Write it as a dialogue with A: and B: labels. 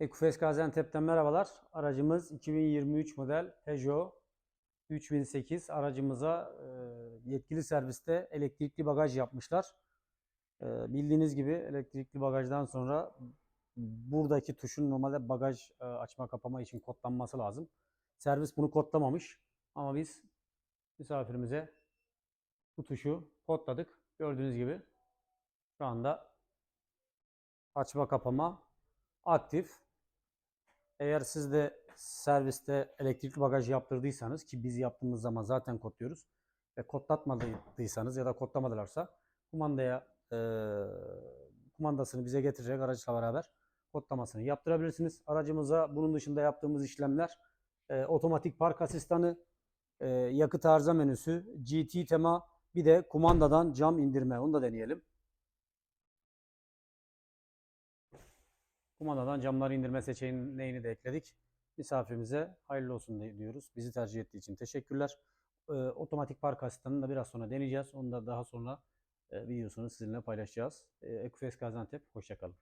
A: Ekufes Gaziantep'ten merhabalar. Aracımız 2023 model Peugeot 3008. Aracımıza e, yetkili serviste elektrikli bagaj yapmışlar. E, bildiğiniz gibi elektrikli bagajdan sonra buradaki tuşun normalde bagaj e, açma kapama için kodlanması lazım. Servis bunu kodlamamış ama biz misafirimize bu tuşu kodladık. Gördüğünüz gibi şu anda açma kapama aktif. Eğer siz de serviste elektrikli bagaj yaptırdıysanız ki biz yaptığımız zaman zaten kodluyoruz ve kodlatmadıysanız ya da kodlamadılarsa kumandaya e, kumandasını bize getirecek araçla beraber kodlamasını yaptırabilirsiniz. Aracımıza bunun dışında yaptığımız işlemler e, otomatik park asistanı, e, yakıt arıza menüsü, GT tema bir de kumandadan cam indirme. Onu da deneyelim. Kumandadan camları indirme seçeneğini de ekledik. Misafirimize hayırlı olsun di- diyoruz. Bizi tercih ettiği için teşekkürler. Ee, otomatik park asistanını da biraz sonra deneyeceğiz. Onu da daha sonra e, videosunu sizinle paylaşacağız. E, Ekufes Gaziantep, hoşçakalın.